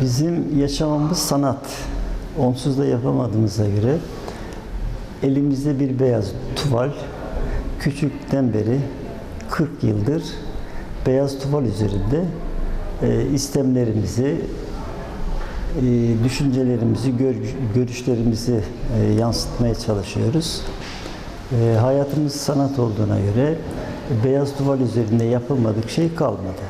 Bizim yaşamamız sanat. Onsuz da yapamadığımıza göre elimizde bir beyaz tuval. Küçükten beri 40 yıldır beyaz tuval üzerinde e, istemlerimizi, e, düşüncelerimizi, gör- görüşlerimizi e, yansıtmaya çalışıyoruz. E, hayatımız sanat olduğuna göre beyaz tuval üzerinde yapılmadık şey kalmadı.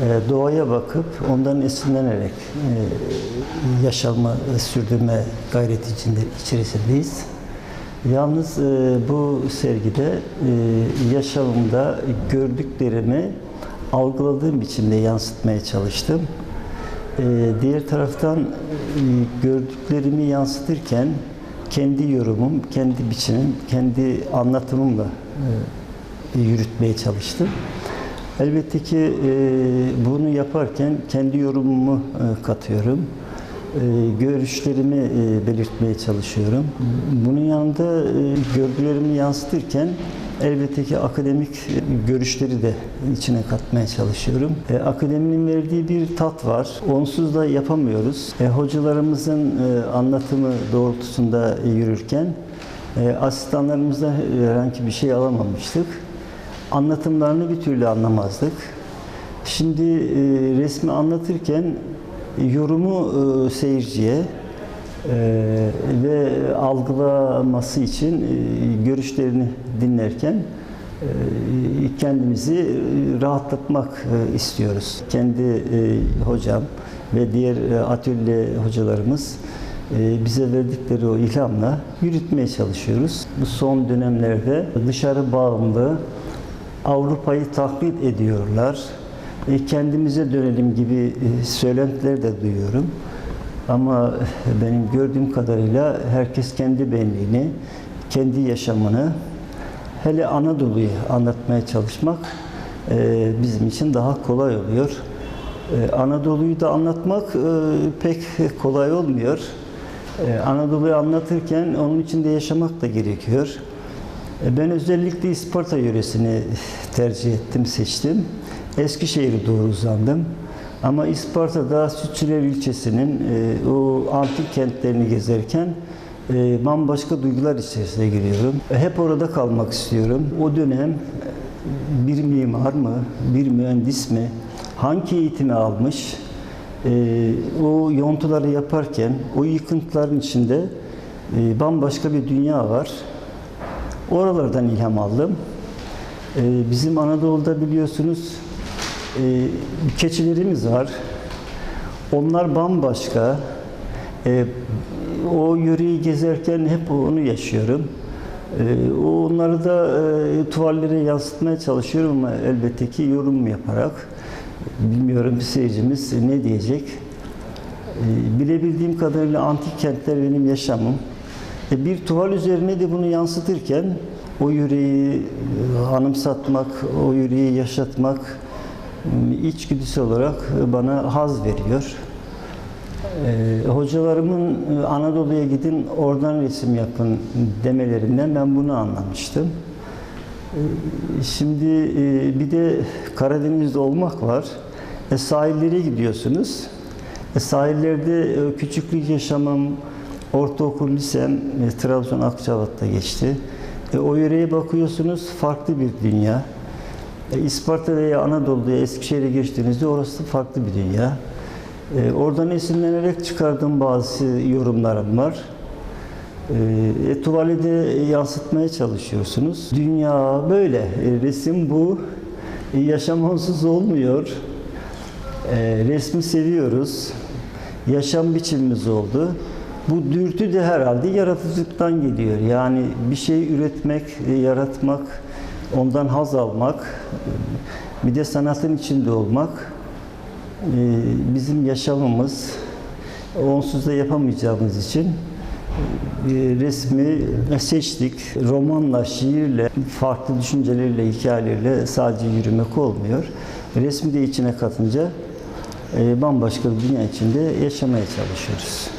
E, doğaya bakıp ondan esinlenerek e, yaşama, sürdürme gayreti içinde içerisindeyiz. Yalnız e, bu sergide yaşamımda gördüklerimi algıladığım biçimde yansıtmaya çalıştım. Diğer taraftan gördüklerimi yansıtırken kendi yorumum, kendi biçimim, kendi anlatımımla yürütmeye çalıştım. Elbette ki e, bunu yaparken kendi yorumumu e, katıyorum. E, görüşlerimi e, belirtmeye çalışıyorum. Bunun yanında e, gördüğlerimi yansıtırken elbette ki akademik görüşleri de içine katmaya çalışıyorum. E, akademinin verdiği bir tat var. Onsuz da yapamıyoruz. E, hocalarımızın e, anlatımı doğrultusunda yürürken e, asistanlarımızdan herhangi bir şey alamamıştık anlatımlarını bir türlü anlamazdık. Şimdi e, resmi anlatırken yorumu e, seyirciye e, ve algılaması için e, görüşlerini dinlerken e, kendimizi e, rahatlatmak e, istiyoruz. Kendi e, hocam ve diğer e, atölye hocalarımız e, bize verdikleri o ilhamla yürütmeye çalışıyoruz. Bu son dönemlerde dışarı bağımlı, Avrupa'yı taklit ediyorlar. E, kendimize dönelim gibi e, söylentiler de duyuyorum. Ama benim gördüğüm kadarıyla herkes kendi benliğini, kendi yaşamını, hele Anadolu'yu anlatmaya çalışmak e, bizim için daha kolay oluyor. E, Anadolu'yu da anlatmak e, pek kolay olmuyor. E, Anadolu'yu anlatırken onun içinde yaşamak da gerekiyor. E, Ben özellikle İsparta yöresini tercih ettim, seçtim. Eskişehir'e doğru uzandım. Ama İsparta'da Sütçüler ilçesinin e, o antik kentlerini gezerken e, bambaşka duygular içerisine giriyorum. Hep orada kalmak istiyorum. O dönem bir mimar mı, bir mühendis mi, hangi eğitimi almış, o yontuları yaparken o yıkıntıların içinde bambaşka bir dünya var. Oralardan ilham aldım. Ee, bizim Anadolu'da biliyorsunuz e, keçilerimiz var. Onlar bambaşka. Ee, o yöreyi gezerken hep onu yaşıyorum. Ee, onları da e, tuvallere yansıtmaya çalışıyorum ama elbette ki yorum yaparak. Bilmiyorum bir seyircimiz ne diyecek. Ee, bilebildiğim kadarıyla antik kentler benim yaşamım. E, bir tuval üzerine de bunu yansıtırken o yüreği e, anımsatmak, o yüreği yaşatmak içgüdüsü olarak e, bana haz veriyor. E, hocalarımın e, Anadolu'ya gidin oradan resim yapın demelerinden ben bunu anlamıştım. Şimdi bir de Karadeniz'de olmak var. E, sahillere gidiyorsunuz. E, sahillerde küçüklük yaşamım, ortaokul lisem e, Trabzon Akçabat'ta geçti. E, o yöreye bakıyorsunuz farklı bir dünya. E, İsparta veya Anadolu'ya, Eskişehir'e geçtiğinizde orası farklı bir dünya. E, oradan esinlenerek çıkardığım bazı yorumlarım var. E, tuvalede yansıtmaya çalışıyorsunuz. Dünya böyle. E, resim bu. E, yaşam onsuz olmuyor. E, resmi seviyoruz. Yaşam biçimimiz oldu. Bu dürtü de herhalde yaratıcılıktan geliyor. Yani bir şey üretmek, e, yaratmak, ondan haz almak, bir de sanatın içinde olmak e, bizim yaşamımız. Onsuz da yapamayacağımız için e, resmi seçtik. Romanla, şiirle, farklı düşüncelerle, hikayelerle sadece yürümek olmuyor. Resmi de içine katınca bambaşka bir dünya içinde yaşamaya çalışıyoruz.